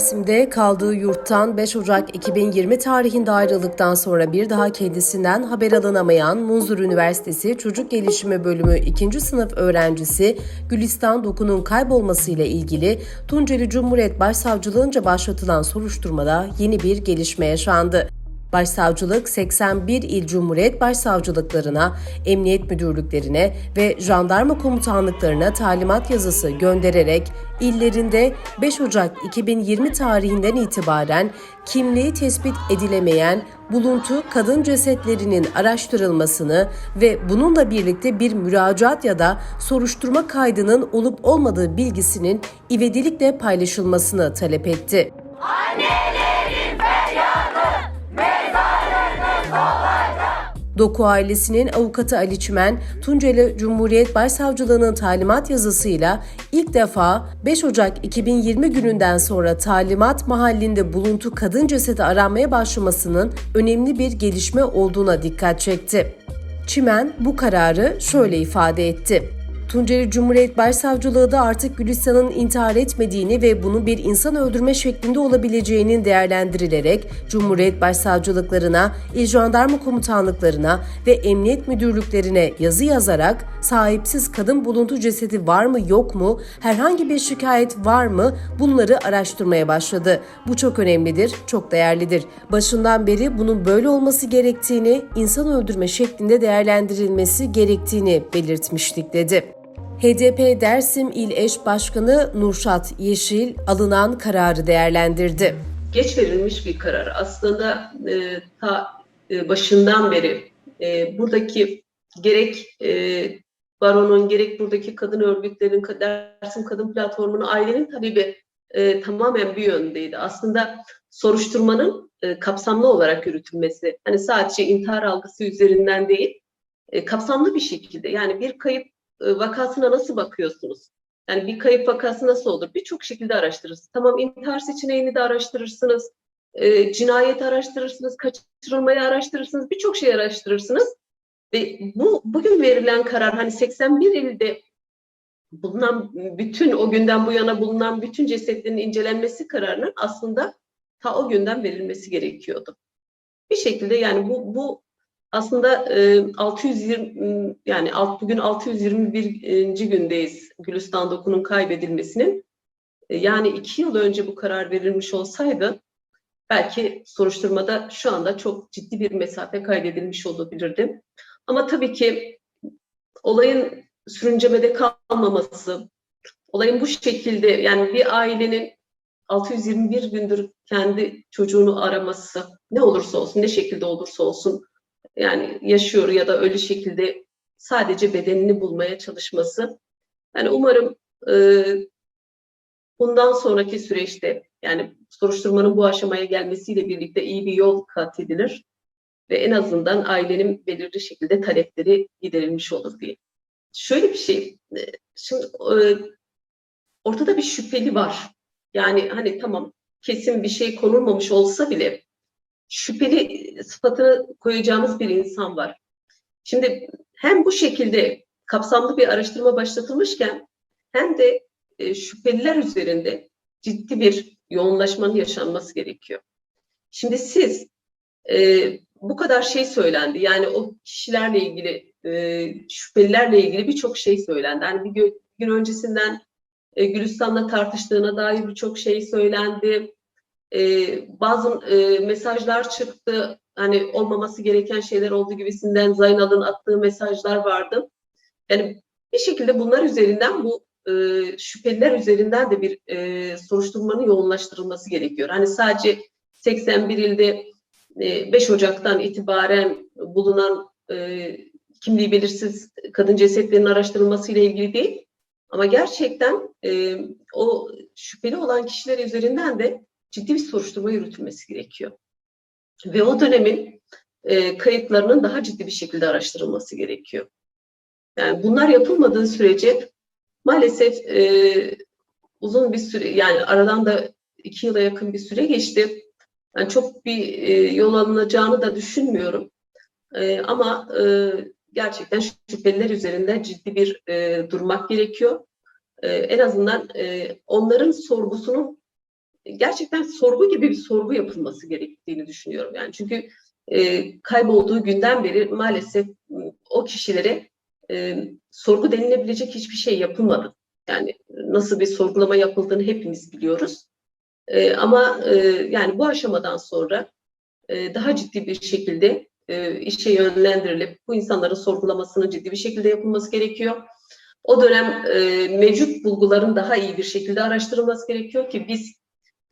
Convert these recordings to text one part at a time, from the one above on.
Dersim'de kaldığı yurttan 5 Ocak 2020 tarihinde ayrıldıktan sonra bir daha kendisinden haber alınamayan Munzur Üniversitesi Çocuk Gelişimi Bölümü 2. sınıf öğrencisi Gülistan Doku'nun kaybolmasıyla ilgili Tunceli Cumhuriyet Başsavcılığınca başlatılan soruşturmada yeni bir gelişme yaşandı. Başsavcılık 81 il Cumhuriyet Başsavcılıklarına, emniyet müdürlüklerine ve jandarma komutanlıklarına talimat yazısı göndererek illerinde 5 Ocak 2020 tarihinden itibaren kimliği tespit edilemeyen buluntu kadın cesetlerinin araştırılmasını ve bununla birlikte bir müracaat ya da soruşturma kaydının olup olmadığı bilgisinin ivedilikle paylaşılmasını talep etti. Doku ailesinin avukatı Ali Çimen, Tunceli Cumhuriyet Başsavcılığı'nın talimat yazısıyla ilk defa 5 Ocak 2020 gününden sonra talimat mahallinde buluntu kadın cesedi aranmaya başlamasının önemli bir gelişme olduğuna dikkat çekti. Çimen bu kararı şöyle ifade etti. Tunceli Cumhuriyet Başsavcılığı da artık Gülistan'ın intihar etmediğini ve bunun bir insan öldürme şeklinde olabileceğinin değerlendirilerek Cumhuriyet Başsavcılıklarına, İl Jandarma Komutanlıklarına ve Emniyet Müdürlüklerine yazı yazarak sahipsiz kadın buluntu cesedi var mı yok mu, herhangi bir şikayet var mı bunları araştırmaya başladı. Bu çok önemlidir, çok değerlidir. Başından beri bunun böyle olması gerektiğini, insan öldürme şeklinde değerlendirilmesi gerektiğini belirtmiştik dedi. HDP Dersim İl Eş Başkanı Nurşat Yeşil alınan kararı değerlendirdi. geç verilmiş bir karar. Aslında e, ta e, başından beri e, buradaki gerek e, baronun gerek buradaki kadın örgütlerin Dersim Kadın Platformu'nun ailenin talebi e, tamamen bir yöndeydi. Aslında soruşturmanın e, kapsamlı olarak yürütülmesi. Hani sadece intihar algısı üzerinden değil, e, kapsamlı bir şekilde. Yani bir kayıp vakasına nasıl bakıyorsunuz? Yani bir kayıp vakası nasıl olur? Birçok şekilde araştırırsınız. Tamam intihar seçeneğini de araştırırsınız. E, cinayet araştırırsınız, kaçırılmayı araştırırsınız, birçok şey araştırırsınız. Ve bu bugün verilen karar hani 81 ilde bulunan bütün o günden bu yana bulunan bütün cesetlerin incelenmesi kararının aslında ta o günden verilmesi gerekiyordu. Bir şekilde yani bu bu aslında e, 620 yani bugün 621. gündeyiz Gülistan Doku'nun kaybedilmesinin. E, yani iki yıl önce bu karar verilmiş olsaydı belki soruşturmada şu anda çok ciddi bir mesafe kaydedilmiş olabilirdi. Ama tabii ki olayın sürüncemede kalmaması, olayın bu şekilde yani bir ailenin 621 gündür kendi çocuğunu araması ne olursa olsun, ne şekilde olursa olsun yani yaşıyor ya da ölü şekilde sadece bedenini bulmaya çalışması. Yani umarım e, bundan sonraki süreçte yani soruşturmanın bu aşamaya gelmesiyle birlikte iyi bir yol kat edilir ve en azından ailenin belirli şekilde talepleri giderilmiş olur diye. Şöyle bir şey, e, şimdi e, ortada bir şüpheli var. Yani hani tamam kesin bir şey konulmamış olsa bile şüpheli sıfatını koyacağımız bir insan var. Şimdi hem bu şekilde kapsamlı bir araştırma başlatılmışken hem de e, şüpheliler üzerinde ciddi bir yoğunlaşmanın yaşanması gerekiyor. Şimdi siz e, bu kadar şey söylendi. Yani o kişilerle ilgili, e, şüphelilerle ilgili birçok şey söylendi. Yani bir gün, öncesinden e, Gülistan'la tartıştığına dair birçok şey söylendi e, bazı e, mesajlar çıktı. Hani olmaması gereken şeyler olduğu gibisinden Zaynal'ın attığı mesajlar vardı. Yani bir şekilde bunlar üzerinden bu e, şüpheliler üzerinden de bir e, soruşturmanın yoğunlaştırılması gerekiyor. Hani sadece 81 ilde e, 5 Ocak'tan itibaren bulunan e, kimliği belirsiz kadın cesetlerinin araştırılması ile ilgili değil. Ama gerçekten e, o şüpheli olan kişiler üzerinden de ciddi bir soruşturma yürütülmesi gerekiyor. Ve o dönemin e, kayıtlarının daha ciddi bir şekilde araştırılması gerekiyor. Yani bunlar yapılmadığı sürece maalesef e, uzun bir süre yani aradan da iki yıla yakın bir süre geçti. Yani çok bir e, yol alınacağını da düşünmüyorum. E, ama e, gerçekten şüpheliler üzerinde ciddi bir e, durmak gerekiyor. E, en azından e, onların sorgusunun gerçekten sorgu gibi bir sorgu yapılması gerektiğini düşünüyorum. Yani çünkü e, kaybolduğu günden beri maalesef m, o kişilere e, sorgu denilebilecek hiçbir şey yapılmadı. Yani nasıl bir sorgulama yapıldığını hepimiz biliyoruz. E, ama e, yani bu aşamadan sonra e, daha ciddi bir şekilde e, işe yönlendirilip bu insanların sorgulamasının ciddi bir şekilde yapılması gerekiyor. O dönem e, mevcut bulguların daha iyi bir şekilde araştırılması gerekiyor ki biz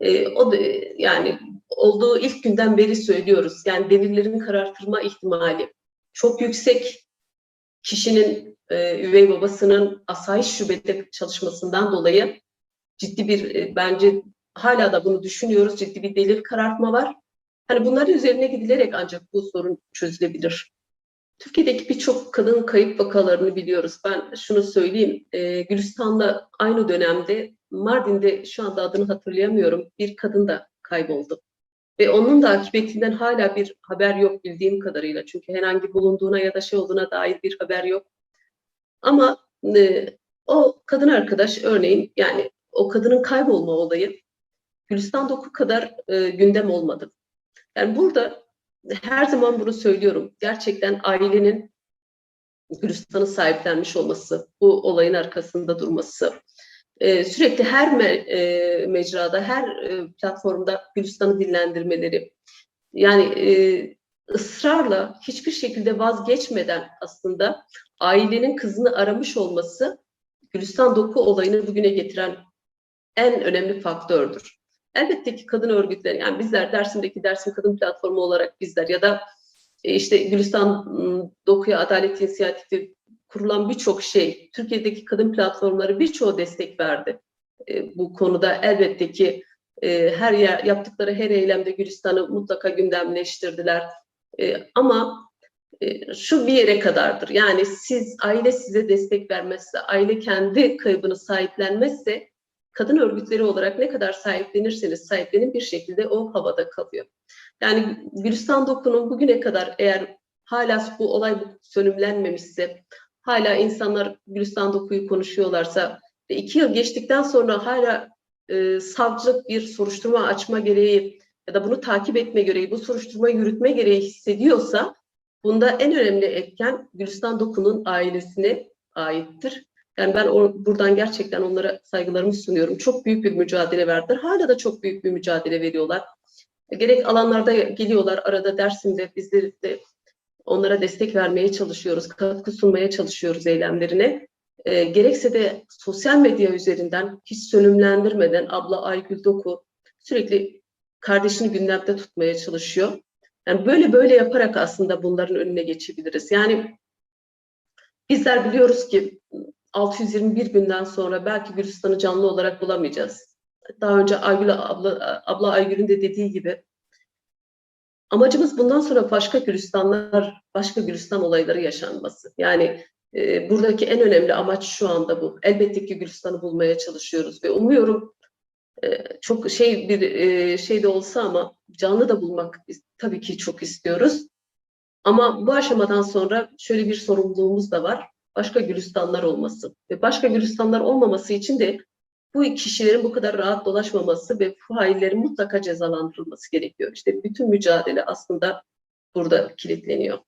e, o da, yani olduğu ilk günden beri söylüyoruz. Yani delillerin karartılma ihtimali çok yüksek. Kişinin e, üvey babasının asayiş şubede çalışmasından dolayı ciddi bir e, bence hala da bunu düşünüyoruz. Ciddi bir delil karartma var. Hani bunların üzerine gidilerek ancak bu sorun çözülebilir. Türkiye'deki birçok kadın kayıp vakalarını biliyoruz. Ben şunu söyleyeyim, e, Gülistan'la aynı dönemde Mardin'de şu anda adını hatırlayamıyorum bir kadın da kayboldu. Ve onun da akıbetinden hala bir haber yok bildiğim kadarıyla. Çünkü herhangi bulunduğuna ya da şey olduğuna dair bir haber yok. Ama e, o kadın arkadaş örneğin yani o kadının kaybolma olayı Gülistan Doku kadar e, gündem olmadı. Yani burada her zaman bunu söylüyorum. Gerçekten ailenin Gülistan'ı sahiplenmiş olması, bu olayın arkasında durması, e, sürekli her me, e, mecrada, her e, platformda Gülistan'ı dillendirmeleri, yani e, ısrarla hiçbir şekilde vazgeçmeden aslında ailenin kızını aramış olması Gülistan Doku olayını bugüne getiren en önemli faktördür. Elbette ki kadın örgütleri, yani bizler Dersim'deki Dersim Kadın Platformu olarak bizler ya da e, işte Gülistan Dokuya Adalet İnisiyatifi kurulan birçok şey, Türkiye'deki kadın platformları birçoğu destek verdi. E, bu konuda elbette ki e, her yer, yaptıkları her eylemde Gülistan'ı mutlaka gündemleştirdiler. E, ama e, şu bir yere kadardır. Yani siz, aile size destek vermezse, aile kendi kaybını sahiplenmezse kadın örgütleri olarak ne kadar sahiplenirseniz sahiplenin bir şekilde o havada kalıyor. Yani Gülistan Doku'nun bugüne kadar eğer hala bu olay sönümlenmemişse, hala insanlar Gülistan Doku'yu konuşuyorlarsa ve iki yıl geçtikten sonra hala e, savcılık bir soruşturma açma gereği ya da bunu takip etme gereği, bu soruşturma yürütme gereği hissediyorsa bunda en önemli etken Gülistan Doku'nun ailesine aittir. Yani ben or- buradan gerçekten onlara saygılarımı sunuyorum. Çok büyük bir mücadele verdiler. Hala da çok büyük bir mücadele veriyorlar. Gerek alanlarda geliyorlar arada Dersim'de bizleri de onlara destek vermeye çalışıyoruz, katkı sunmaya çalışıyoruz eylemlerine. E, gerekse de sosyal medya üzerinden hiç sönümlendirmeden abla Aygül Doku sürekli kardeşini gündemde tutmaya çalışıyor. Yani böyle böyle yaparak aslında bunların önüne geçebiliriz. Yani bizler biliyoruz ki 621 günden sonra belki Gülistan'ı canlı olarak bulamayacağız. Daha önce Aygül abla, abla Aygül'ün de dediği gibi amacımız bundan sonra başka Gülistanlar, başka Gülistan olayları yaşanması. Yani e, buradaki en önemli amaç şu anda bu. Elbette ki Gülistan'ı bulmaya çalışıyoruz ve umuyorum e, çok şey bir e, şey de olsa ama canlı da bulmak tabii ki çok istiyoruz. Ama bu aşamadan sonra şöyle bir sorumluluğumuz da var başka Gülistanlar olması ve başka Gülistanlar olmaması için de bu kişilerin bu kadar rahat dolaşmaması ve faillerin mutlaka cezalandırılması gerekiyor. İşte bütün mücadele aslında burada kilitleniyor.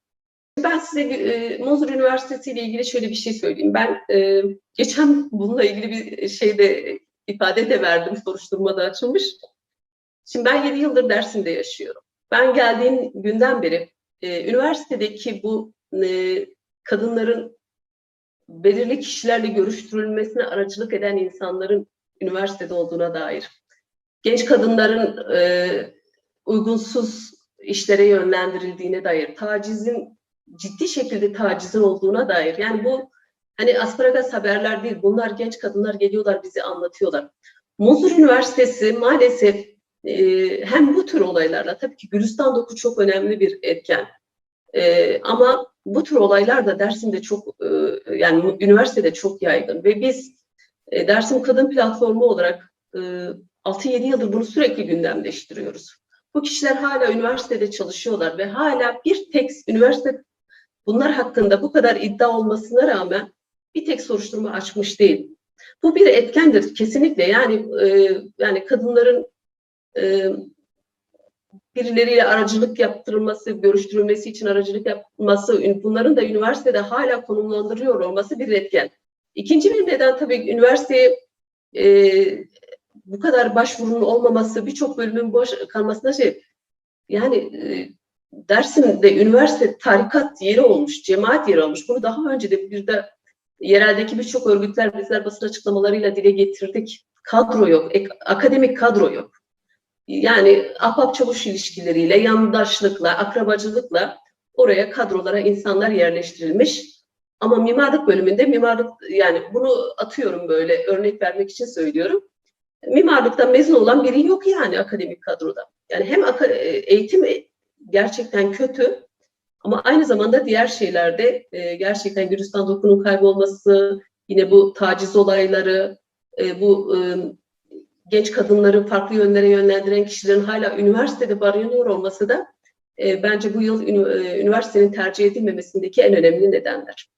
Ben size e, Mozur Üniversitesi ile ilgili şöyle bir şey söyleyeyim. Ben e, geçen bununla ilgili bir şeyde ifade de verdim, soruşturma da açılmış. Şimdi ben 7 yıldır Dersim'de yaşıyorum. Ben geldiğim günden beri e, üniversitedeki bu e, kadınların belirli kişilerle görüştürülmesine aracılık eden insanların üniversitede olduğuna dair, genç kadınların e, uygunsuz işlere yönlendirildiğine dair, tacizin ciddi şekilde tacizin olduğuna dair. Yani bu hani asparagas haberler değil. Bunlar genç kadınlar geliyorlar bizi anlatıyorlar. Muzur Üniversitesi maalesef e, hem bu tür olaylarla tabii ki Gülistan Doku çok önemli bir etken. E, ama bu tür olaylar da Dersim'de çok e, yani üniversitede çok yaygın ve biz e, Dersim Kadın Platformu olarak e, 6-7 yıldır bunu sürekli gündemleştiriyoruz. Bu kişiler hala üniversitede çalışıyorlar ve hala bir tek üniversite bunlar hakkında bu kadar iddia olmasına rağmen bir tek soruşturma açmış değil. Bu bir etkendir kesinlikle yani e, yani kadınların e, birileriyle aracılık yaptırılması, görüştürülmesi için aracılık yapılması, bunların da üniversitede hala konumlandırıyor olması bir etken. İkinci bir neden tabii üniversiteye e, bu kadar başvurunun olmaması, birçok bölümün boş kalmasına şey, yani e, Dersim'de üniversite tarikat yeri olmuş, cemaat yeri olmuş. Bunu daha önce de bir de yereldeki birçok örgütler, bizler basın açıklamalarıyla dile getirdik. Kadro yok, ek- akademik kadro yok. Yani ahbap çavuş ilişkileriyle, yandaşlıkla, akrabacılıkla oraya kadrolara insanlar yerleştirilmiş. Ama mimarlık bölümünde mimarlık yani bunu atıyorum böyle örnek vermek için söylüyorum. Mimarlıktan mezun olan biri yok yani akademik kadroda. Yani hem aka- eğitim gerçekten kötü ama aynı zamanda diğer şeylerde e, gerçekten Gülistan dokunun kaybolması, yine bu taciz olayları, e, bu e, genç kadınları farklı yönlere yönlendiren kişilerin hala üniversitede barınıyor olması da e, bence bu yıl e, üniversitenin tercih edilmemesindeki en önemli nedenler.